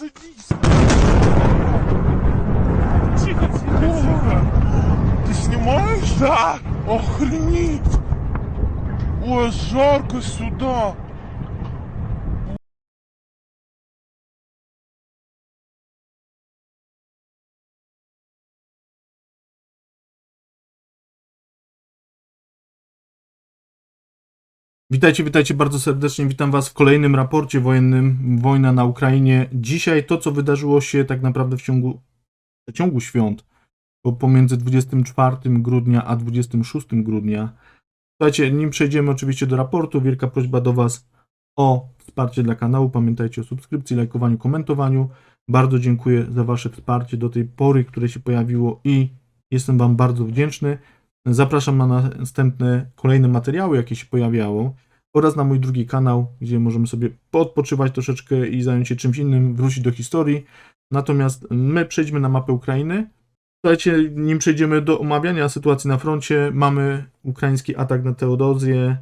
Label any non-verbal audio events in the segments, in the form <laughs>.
Тихо, тихо, тихо. Ты снимаешь? Да. Охренеть. Ой, жарко сюда. Witajcie, witajcie bardzo serdecznie. Witam Was w kolejnym raporcie wojennym Wojna na Ukrainie. Dzisiaj to, co wydarzyło się tak naprawdę w ciągu, w ciągu świąt, bo pomiędzy 24 grudnia a 26 grudnia. Słuchajcie, nim przejdziemy oczywiście do raportu, wielka prośba do Was o wsparcie dla kanału. Pamiętajcie o subskrypcji, lajkowaniu, komentowaniu. Bardzo dziękuję za Wasze wsparcie do tej pory, które się pojawiło i jestem Wam bardzo wdzięczny. Zapraszam na następne, kolejne materiały, jakie się pojawiało oraz na mój drugi kanał, gdzie możemy sobie podpoczywać troszeczkę i zająć się czymś innym, wrócić do historii. Natomiast my przejdźmy na mapę Ukrainy. Słuchajcie, nim przejdziemy do omawiania sytuacji na froncie, mamy ukraiński atak na Teodozję.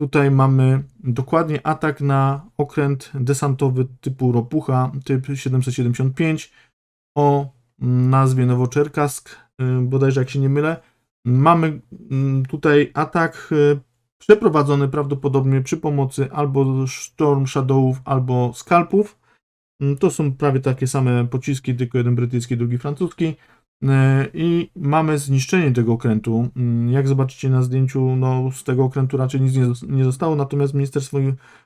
Tutaj mamy dokładnie atak na okręt desantowy typu Ropucha, typ 775 o nazwie Nowoczerkask, y, bodajże jak się nie mylę. Mamy mm, tutaj atak y, przeprowadzony prawdopodobnie przy pomocy albo Storm Shadowów, albo Skalpów. Mm, To są prawie takie same pociski, tylko jeden brytyjski, drugi francuski. Y, I mamy zniszczenie tego okrętu. Mm, Jak zobaczycie na zdjęciu, no z tego okrętu raczej nic nie nie zostało, natomiast Ministerstwo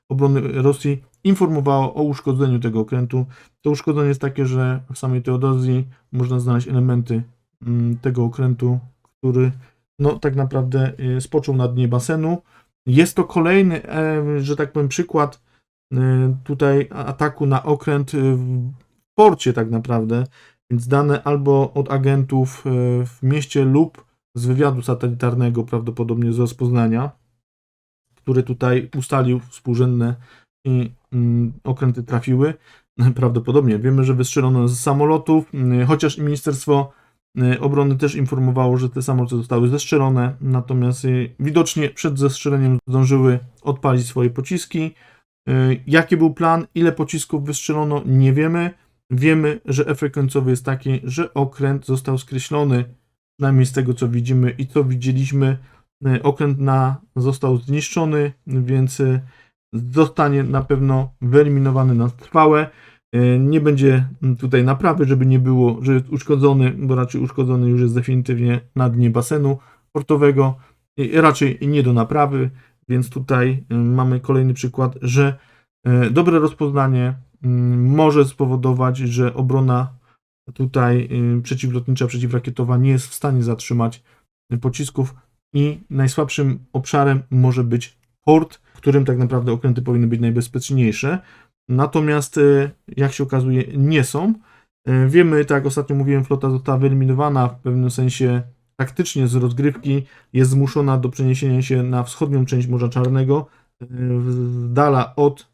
Obrony Rosji informowało o uszkodzeniu tego okrętu. To uszkodzenie jest takie, że w samej Teodozji można znaleźć elementy mm, tego okrętu, który no tak naprawdę y, spoczął na dnie basenu. Jest to kolejny, e, że tak powiem, przykład y, tutaj ataku na okręt y, w porcie tak naprawdę, więc dane albo od agentów w mieście lub z wywiadu satelitarnego, prawdopodobnie z rozpoznania, który tutaj ustalił współrzędne i mm, okręty trafiły. <laughs> Prawdopodobnie wiemy, że wystrzelono z samolotów, chociaż Ministerstwo Obrony też informowało, że te samoloty zostały zestrzelone, natomiast y, widocznie przed zestrzeleniem zdążyły odpalić swoje pociski. Y, Jaki był plan, ile pocisków wystrzelono, nie wiemy. Wiemy, że efekt końcowy jest taki, że okręt został skreślony, przynajmniej z tego co widzimy i co widzieliśmy. Y, Okręt na, został zniszczony, więc y, zostanie na pewno wyeliminowany na trwałe. E, Nie będzie tutaj naprawy, żeby nie było, że jest uszkodzony, bo raczej uszkodzony już jest definitywnie na dnie basenu portowego, raczej nie do naprawy, więc tutaj e, mamy kolejny przykład, że e, dobre rozpoznanie może spowodować, że obrona tutaj przeciwlotnicza, przeciwrakietowa nie jest w stanie zatrzymać pocisków i najsłabszym obszarem może być port, w którym tak naprawdę okręty powinny być najbezpieczniejsze. Natomiast, e, jak się okazuje, nie są. E, Wiemy, tak jak ostatnio mówiłem, flota została wyeliminowana w pewnym sensie taktycznie z rozgrywki. Jest zmuszona do przeniesienia się na wschodnią część Morza Czarnego, z dala od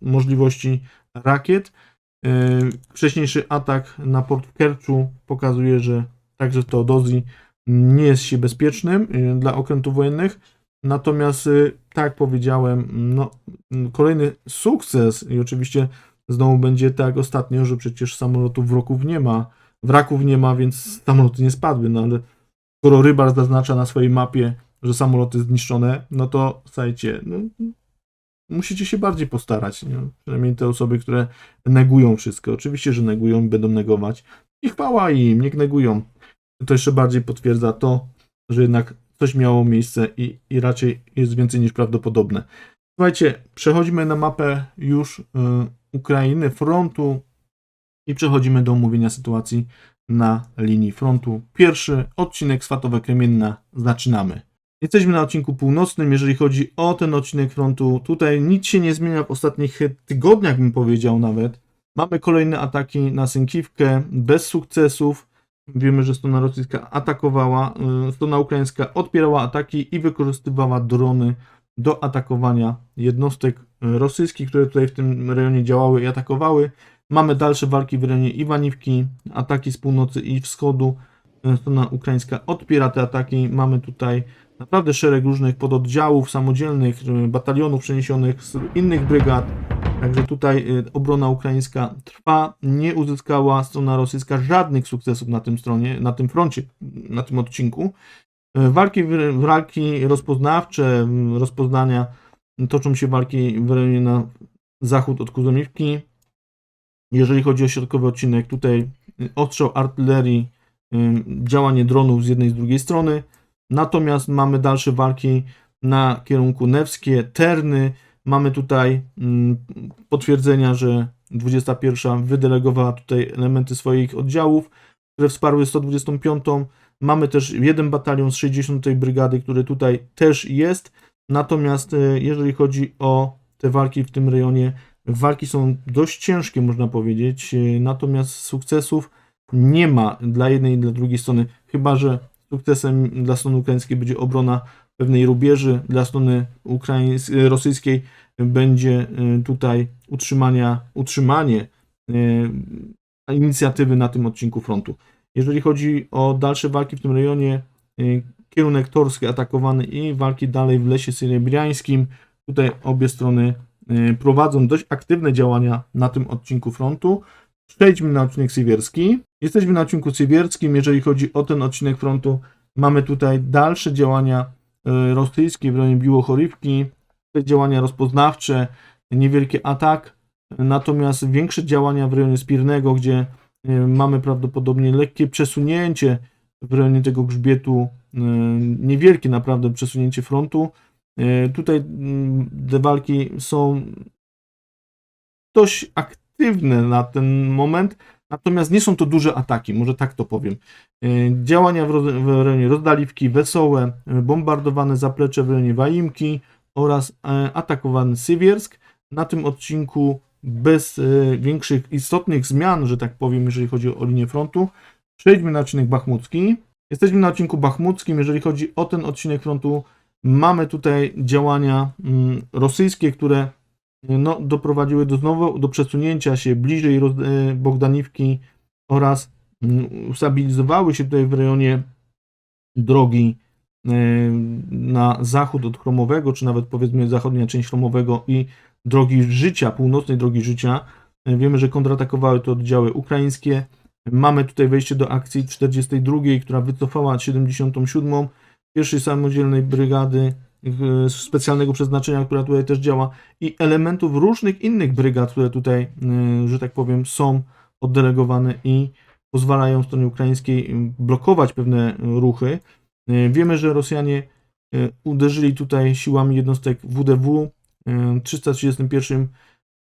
możliwości rakiet. Wcześniejszy atak na port w Kerczu pokazuje, że także w Teodozji nie jest się bezpiecznym dla okrętów wojennych. Natomiast, y, tak jak powiedziałem, no, kolejny sukces i oczywiście znowu będzie tak ostatnio, że przecież samolotów wroków nie ma, wraków nie ma, więc samoloty nie spadły, no ale skoro rybar zaznacza na swojej mapie, że samoloty zniszczone, no to słuchajcie, no, musicie się bardziej postarać, nie? przynajmniej te osoby, które negują wszystko. Oczywiście, że negują i będą negować i chwała im, niech negują. To jeszcze bardziej potwierdza to, że jednak coś miało miejsce i, i raczej jest więcej niż prawdopodobne. Słuchajcie, przechodzimy na mapę już y, Ukrainy, frontu i przechodzimy do omówienia sytuacji na linii frontu. Pierwszy odcinek Swatowe Kremienna zaczynamy. Jesteśmy na odcinku północnym, jeżeli chodzi o ten odcinek frontu. Tutaj nic się nie zmienia w ostatnich tygodniach, bym powiedział nawet. Mamy kolejne ataki na Synkiwkę bez sukcesów. Wiemy, że strona rosyjska atakowała, y, strona ukraińska odpierała ataki i wykorzystywała drony do atakowania jednostek rosyjskich, które tutaj w tym rejonie działały i atakowały. Mamy dalsze walki w rejonie Iwaniwki, ataki z północy i wschodu. Y, Strona ukraińska odpiera te ataki. Mamy tutaj naprawdę szereg różnych pododdziałów samodzielnych, y, batalionów przeniesionych z innych brygad. Także tutaj y, obrona ukraińska trwa. Nie uzyskała strona rosyjska żadnych sukcesów na tym stronie, na tym froncie, na tym odcinku. Y, Walki, walki rozpoznawcze, rozpoznania, toczą się walki w rejonie na zachód od Kuzoniwki. Jeżeli chodzi o środkowy odcinek, tutaj y, ostrzał artylerii, działanie dronów z jednej i z drugiej strony. Natomiast mamy dalsze walki na kierunku Newskie, Terny. Mamy tutaj mm, potwierdzenia, że 21 wydelegowała tutaj elementy swoich oddziałów, które wsparły 125. Mamy też jeden batalion z 60 brygady, który tutaj też jest. Natomiast e, jeżeli chodzi o te walki w tym rejonie, walki są dość ciężkie, można powiedzieć. e, Natomiast sukcesów nie ma dla jednej i dla drugiej strony, chyba że sukcesem dla strony ukraińskiej będzie obrona pewnej rubieży, dla strony e, rosyjskiej będzie e, tutaj utrzymania, utrzymanie e, inicjatywy na tym odcinku frontu. Jeżeli chodzi o dalsze walki w tym rejonie, kierunek torski atakowany i walki dalej w lesie syrebriańskim. Tutaj obie strony prowadzą dość aktywne działania na tym odcinku frontu. Przejdźmy na odcinek siewierski. Jesteśmy na odcinku siewierskim. Jeżeli chodzi o ten odcinek frontu, mamy tutaj dalsze działania e, rosyjskie w rejonie Biłochorywki, te działania rozpoznawcze, niewielki atak, natomiast większe działania w rejonie Spirnego, gdzie e, mamy prawdopodobnie lekkie przesunięcie w rejonie tego grzbietu, e, niewielkie naprawdę przesunięcie frontu. Tutaj mm, te walki są dość aktywne na ten moment, natomiast nie są to duże ataki, może tak to powiem. E, Działania w, w rejonie rozdaliwki wesołe, e, bombardowane zaplecze w rejonie Waimki oraz e, atakowany Sywiersk. Na tym odcinku bez większych istotnych zmian, że tak powiem, jeżeli chodzi o linię frontu. Przejdźmy na odcinek bachmucki. Jesteśmy na odcinku bachmuckim. Jeżeli chodzi o ten odcinek frontu, mamy tutaj działania mm, rosyjskie, które no, doprowadziły do znowu do przesunięcia się bliżej e, Bogdaniwki oraz mm, ustabilizowały się tutaj w rejonie drogi e, na zachód od Chromowego, czy nawet powiedzmy zachodnia część Chromowego i drogi życia, północnej drogi życia. E, Wiemy, że kontratakowały to oddziały ukraińskie. Mamy tutaj wejście do akcji 42, która wycofała 77. pierwszej samodzielnej brygady specjalnego przeznaczenia, która tutaj też działa i elementów różnych innych brygad, które tutaj, e, że tak powiem, są oddelegowane i pozwalają stronie ukraińskiej m, blokować pewne ruchy. E, Wiemy, że Rosjanie uderzyli tutaj siłami jednostek WDW e, 331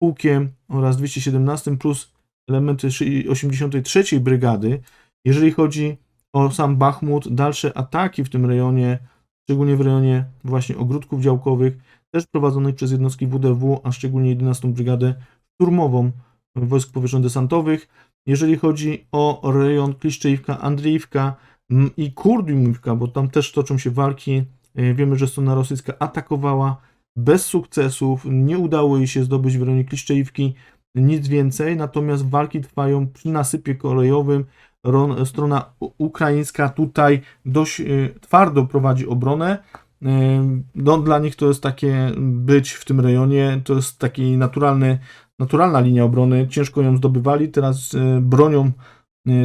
pułkiem oraz 217 plus elementy szy- 83 brygady. Jeżeli chodzi o sam Bachmut, dalsze ataki w tym rejonie, szczególnie w rejonie właśnie ogródków działkowych, też prowadzonych przez jednostki WDW, a szczególnie 11 Brygadę Szturmową Wojsk Powietrzno-Desantowych. Jeżeli chodzi o rejon Kliszczejówka, Andrzejówka mm, i Kurdiumówka, bo tam też toczą się walki, e, wiemy, że strona rosyjska atakowała bez sukcesów, nie udało jej się zdobyć w rejonie Kliszczejówki nic więcej, natomiast walki trwają przy nasypie kolejowym. Ron, strona ukraińska tutaj dość e, twardo prowadzi obronę. E, No, dla nich to jest takie być w tym rejonie, to jest taki naturalny, naturalna linia obrony. Ciężko ją zdobywali, teraz e, bronią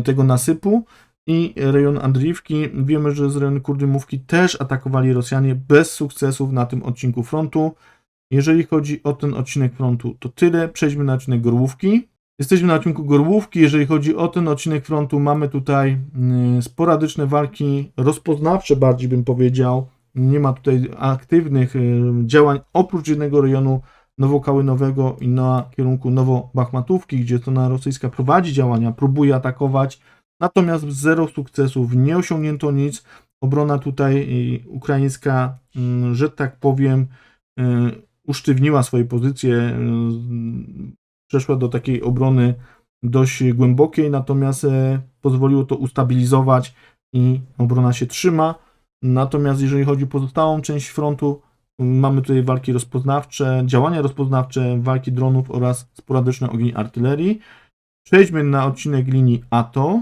tego nasypu i rejon Andriewki. Wiemy, że z rejonu Kurdymówki też atakowali Rosjanie bez sukcesów na tym odcinku frontu. Jeżeli chodzi o ten odcinek frontu, to tyle. Przejdźmy na odcinek Gorłówki. Jesteśmy na odcinku Gorłówki. Jeżeli chodzi o ten odcinek frontu, mamy tutaj mm, sporadyczne walki rozpoznawcze, bardziej bym powiedział. Nie ma tutaj aktywnych y, działań oprócz jednego rejonu Nowokałynowego i na kierunku Nowobachmatówki, gdzie strona rosyjska prowadzi działania, próbuje atakować. Natomiast zero sukcesów, nie osiągnięto nic. Obrona tutaj y, ukraińska, mm, że tak powiem, y, usztywniła swoje pozycje, y, przeszła do takiej obrony dość głębokiej, natomiast e, pozwoliło to ustabilizować i obrona się trzyma. Natomiast jeżeli chodzi o pozostałą część frontu, mamy tutaj walki rozpoznawcze, działania rozpoznawcze, walki dronów oraz sporadyczny ogień artylerii. Przejdźmy na odcinek linii ATO.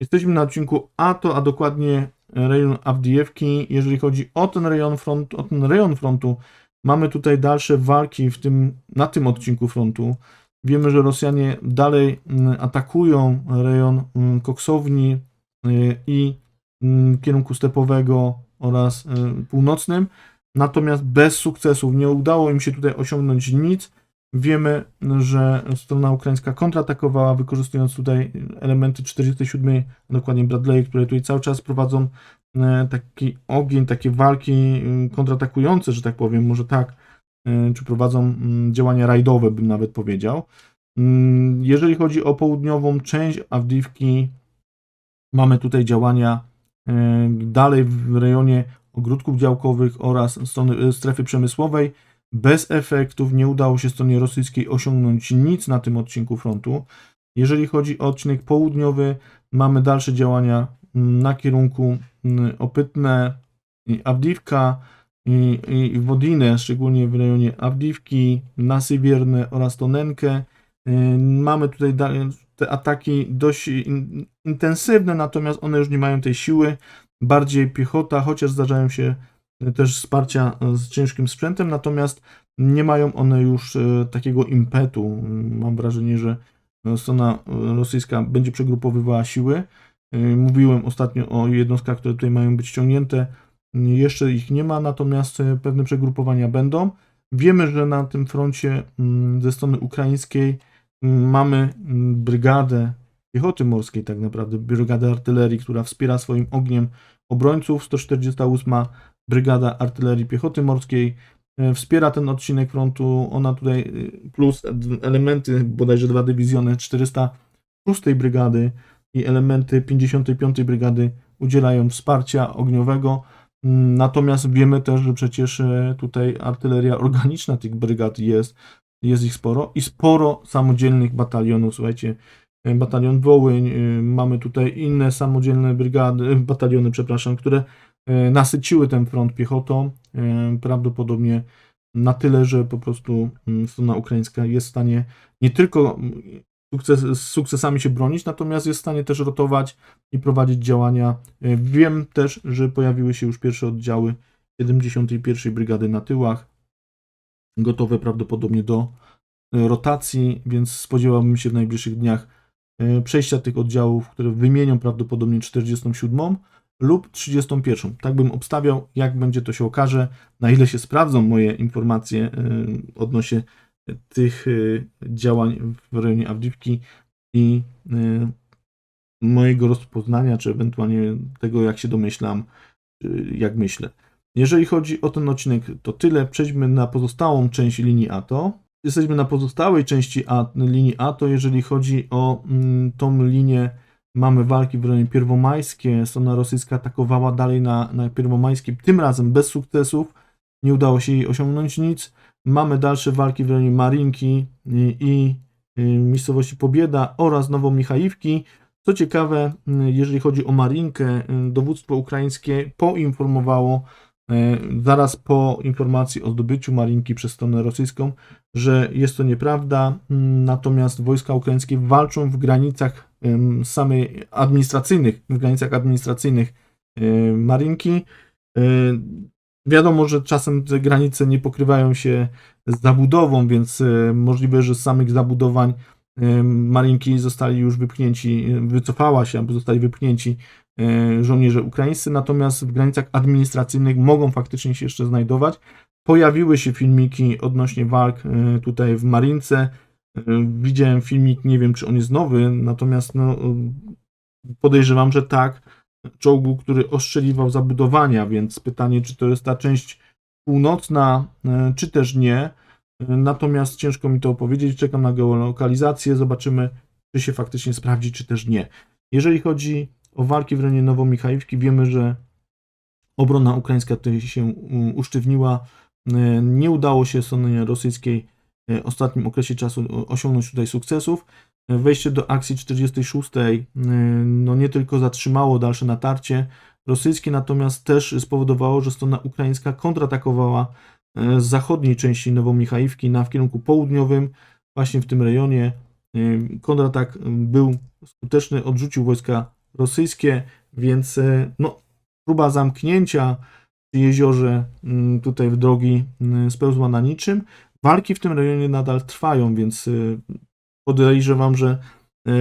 Jesteśmy na odcinku ATO, a dokładnie rejon Awdijewki. Jeżeli chodzi o ten rejon frontu, o ten rejon frontu Mamy tutaj dalsze walki w tym, na tym odcinku frontu. Wiemy, że Rosjanie dalej mm, atakują rejon mm, koksowni y, i mm, kierunku stepowego oraz y, północnym, natomiast bez sukcesów nie udało im się tutaj osiągnąć nic. Wiemy, że strona ukraińska kontratakowała, wykorzystując tutaj elementy 47, a dokładnie Bradley, które tutaj cały czas prowadzą e, taki ogień, takie walki y, kontratakujące, że tak powiem, może tak, y, czy prowadzą mm, działania rajdowe, bym nawet powiedział. Mm, Jeżeli chodzi o południową część Awdiwki, mamy tutaj działania e, dalej w rejonie ogródków działkowych oraz strony, e, strefy przemysłowej. Bez efektów nie udało się stronie rosyjskiej osiągnąć nic na tym odcinku frontu. Jeżeli chodzi o odcinek południowy, mamy dalsze działania mm, na kierunku Opytne, i i, i szczególnie w rejonie Awdiwki, Nasywierne oraz Tonenkę. Yy, Mamy tutaj te ataki dość in, intensywne, natomiast one już nie mają tej siły. Bardziej piechota, chociaż zdarzają się też wsparcia z ciężkim sprzętem, natomiast nie mają one już e, takiego impetu. Mam wrażenie, że strona rosyjska będzie przegrupowywała siły. E, Mówiłem ostatnio o jednostkach, które tutaj mają być ściągnięte. Jeszcze ich nie ma, natomiast e, pewne przegrupowania będą. Wiemy, że na tym froncie mm, ze strony ukraińskiej mm, mamy mm, brygadę piechoty morskiej, tak naprawdę, brygadę artylerii, która wspiera swoim ogniem obrońców. 148 Brygada Artylerii Piechoty Morskiej e, wspiera ten odcinek frontu. Ona tutaj e, plus elementy, bodajże dwa dywizjony 406 Brygady i elementy 55 Brygady udzielają wsparcia ogniowego. Natomiast wiemy też, że przecież e, tutaj artyleria organiczna tych brygad jest, jest ich sporo i sporo samodzielnych batalionów. Słuchajcie, e, batalion Wołyń, e, mamy tutaj inne samodzielne brygady, bataliony, przepraszam, które nasyciły ten front piechotą. Prawdopodobnie na tyle, że po prostu mm, strona ukraińska jest w stanie nie tylko sukces, z sukcesami się bronić, natomiast jest w stanie też rotować i prowadzić działania. E, Wiem też, że pojawiły się już pierwsze oddziały 71 Brygady na tyłach, gotowe prawdopodobnie do e, rotacji, więc spodziewałbym się w najbliższych dniach e, przejścia tych oddziałów, które wymienią prawdopodobnie 47 lub 31. Tak bym obstawiał, jak będzie to się okaże, na ile się sprawdzą moje informacje odnośnie tych e, działań w rejonie Awdiwki i e, mojego rozpoznania, czy ewentualnie tego, jak się domyślam, jak myślę. Jeżeli chodzi o ten odcinek, to tyle. Przejdźmy na pozostałą część linii ATO. Jesteśmy na pozostałej części A, linii ATO. Jeżeli chodzi o mm, tą linię, mamy walki w rejonie Pierwomajskie. Strona rosyjska atakowała dalej na, na Pierwomajskim, tym razem bez sukcesów. Nie udało się jej osiągnąć nic. Mamy dalsze walki w rejonie Marinki i, i y, miejscowości Pobieda oraz Nowomichajówki. Co ciekawe, y, jeżeli chodzi o Marinkę, y, dowództwo ukraińskie poinformowało y, zaraz po informacji o zdobyciu Marinki przez stronę rosyjską, że jest to nieprawda, natomiast wojska ukraińskie walczą w granicach samej administracyjnych, w granicach administracyjnych y, Marinki. Wiadomo, że czasem te granice nie pokrywają się z zabudową, więc y, możliwe, że z samych zabudowań y, Marinki zostali już wypchnięci, y, wycofała się albo zostali wypchnięci żołnierze ukraińscy, natomiast w granicach administracyjnych mogą faktycznie się jeszcze znajdować. Pojawiły się filmiki odnośnie walk tutaj w Marince. Widziałem filmik, nie wiem czy on jest nowy, natomiast no, podejrzewam, że tak czołgu, który ostrzeliwał zabudowania, więc pytanie, czy to jest ta część północna, e, czy też nie. E, Natomiast ciężko mi to opowiedzieć. Czekam na geolokalizację. Zobaczymy, czy się faktycznie sprawdzi, czy też nie. Jeżeli chodzi o walki w rejonie Nowomichajówki, wiemy, że obrona ukraińska tutaj się usztywniła. E, Nie udało się stronie rosyjskiej w ostatnim okresie czasu osiągnąć tutaj sukcesów. Wejście do akcji 46 e, no nie tylko zatrzymało dalsze natarcie rosyjskie, natomiast też spowodowało, że strona ukraińska kontratakowała e, z zachodniej części Nowomichajówki na w kierunku południowym, właśnie w tym rejonie. E, Kontratak był skuteczny, odrzucił wojska rosyjskie, więc no, próba zamknięcia przy jeziorze mm, tutaj w drogi spełzła na niczym. Walki w tym rejonie nadal trwają, więc y, podejrzewam, że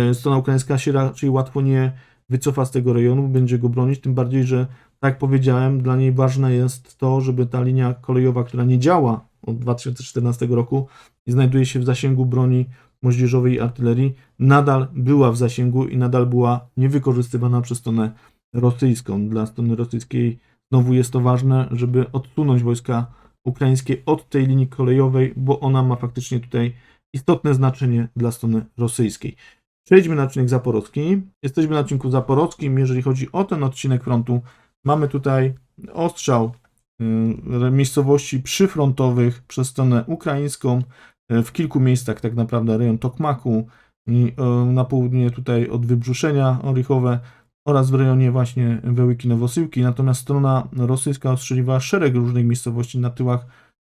y, strona ukraińska się raczej łatwo nie wycofa z tego rejonu, będzie go bronić, tym bardziej, że tak jak powiedziałem, dla niej ważne jest to, żeby ta linia kolejowa, która nie działa od 2014 roku i znajduje się w zasięgu broni moździerzowej i artylerii, nadal była w zasięgu i nadal była niewykorzystywana przez stronę rosyjską. Dla strony rosyjskiej znowu jest to ważne, żeby odsunąć wojska ukraińskie od tej linii kolejowej, bo ona ma faktycznie tutaj istotne znaczenie dla strony rosyjskiej. Przejdźmy na odcinek zaporowski. Jesteśmy na odcinku zaporowskim. Jeżeli chodzi o ten odcinek frontu, mamy tutaj ostrzał y, miejscowości przyfrontowych przez stronę ukraińską y, w kilku miejscach, tak naprawdę rejon Tokmaku i y, na południe tutaj od wybrzuszenia Orychowe oraz w rejonie właśnie Wełyki Nowosyłki. Natomiast strona rosyjska ostrzeliwała szereg różnych miejscowości na tyłach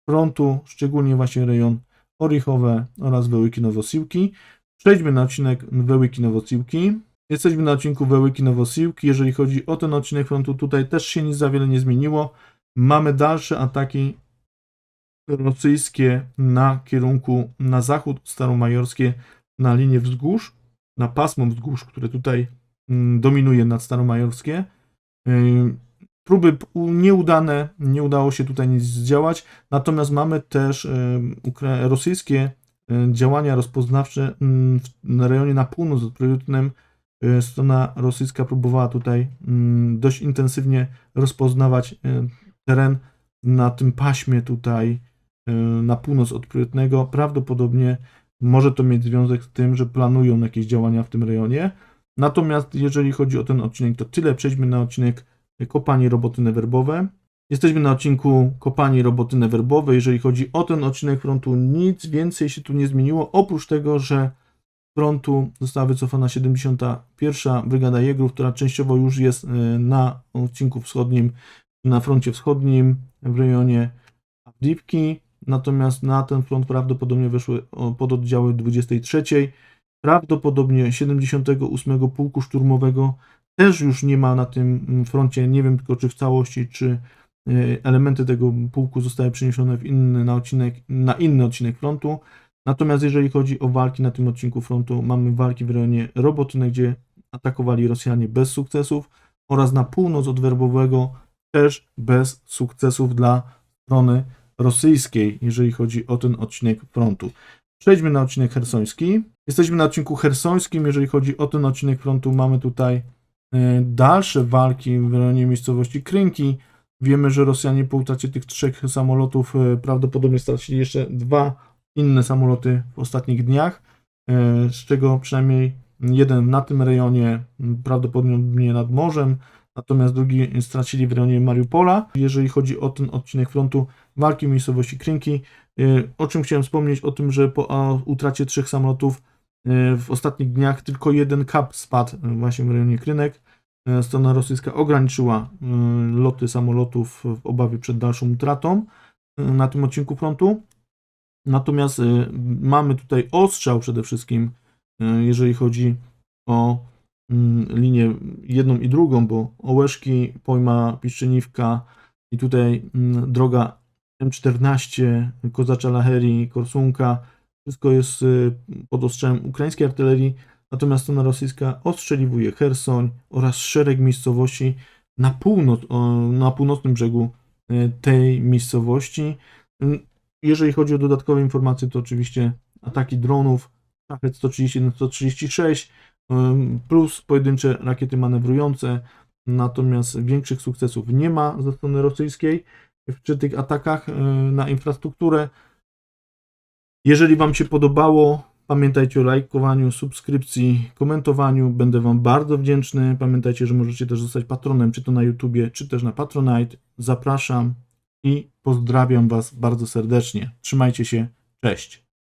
frontu, szczególnie właśnie rejon Orychowe oraz Wełyki Nowosiłki. Przejdźmy na odcinek Wełyki Nowosiłki. Jesteśmy na odcinku Wełyki Nowosiłki. Jeżeli chodzi o ten odcinek frontu, tutaj też się nic za wiele nie zmieniło. Mamy dalsze ataki rosyjskie na kierunku na zachód staromajorskie, na linię wzgórz, na pasmo wzgórz, które tutaj mm, dominuje nad staromajorskie. Próby nieudane, nie udało się tutaj nic zdziałać, natomiast mamy też rosyjskie działania rozpoznawcze mm, w rejonie na północ od Priorytnem. Yy, Strona rosyjska próbowała tutaj mm, dość intensywnie rozpoznawać teren na tym paśmie tutaj na północ od Priorytnego. Prawdopodobnie może to mieć związek z tym, że planują jakieś działania w tym rejonie. Natomiast jeżeli chodzi o ten odcinek, to tyle. Przejdźmy na odcinek kopanie roboty newerbowe. Jesteśmy na odcinku kopanie roboty newerbowe. Jeżeli chodzi o ten odcinek frontu, nic więcej się tu nie zmieniło, oprócz tego, że frontu została wycofana 71. Brygada Jegrów, która częściowo już jest e, na odcinku wschodnim, na froncie wschodnim w rejonie Awdiwki. Natomiast na ten front prawdopodobnie weszły pododdziały 23. Prawdopodobnie 78 Pułku Szturmowego też już nie ma na tym mm, froncie, nie wiem tylko czy w całości, czy y, elementy tego pułku zostały przeniesione w inny, na, odcinek, na inny odcinek frontu. Natomiast jeżeli chodzi o walki na tym odcinku frontu, mamy walki w rejonie Robotyny, gdzie atakowali Rosjanie bez sukcesów oraz na północ od Werbowego też bez sukcesów dla strony rosyjskiej, jeżeli chodzi o ten odcinek frontu. Przejdźmy na odcinek hersoński. Jesteśmy na odcinku hersońskim. Jeżeli chodzi o ten odcinek frontu, mamy tutaj dalsze walki w rejonie miejscowości Krynki. Wiemy, że Rosjanie po utracie tych trzech samolotów e, prawdopodobnie stracili jeszcze dwa inne samoloty w ostatnich dniach, e, z czego przynajmniej jeden na tym rejonie, prawdopodobnie nad morzem, natomiast drugi stracili w rejonie Mariupola. Jeżeli chodzi o ten odcinek frontu, walki w miejscowości Krynki, Y, O czym chciałem wspomnieć? O tym, że po utracie trzech samolotów y, w ostatnich dniach tylko jeden kap spadł właśnie w rejonie Krynek. Y, Strona rosyjska ograniczyła y, loty samolotów w obawie przed dalszą utratą na tym odcinku frontu. Natomiast mamy tutaj ostrzał przede wszystkim, jeżeli chodzi o mm, linię jedną i drugą, bo Ołeszki, Pojma, Piszczeniwka i tutaj mm, droga M14, Kozacza Laherii, Korsunka, wszystko jest y, pod ostrzałem ukraińskiej artylerii, natomiast strona rosyjska ostrzeliwuje Hersoń oraz szereg miejscowości na, północ, na północnym brzegu y, tej miejscowości. Y, Jeżeli chodzi o dodatkowe informacje, to oczywiście ataki dronów, Szachet 131-136, ym, plus pojedyncze rakiety manewrujące, natomiast większych sukcesów nie ma ze strony rosyjskiej przy tych atakach y, na infrastrukturę. Jeżeli Wam się podobało, pamiętajcie o lajkowaniu, subskrypcji, komentowaniu. Będę Wam bardzo wdzięczny. Pamiętajcie, że możecie też zostać patronem, czy to na YouTubie, czy też na Patronite. Zapraszam i pozdrawiam Was bardzo serdecznie. Trzymajcie się. Cześć.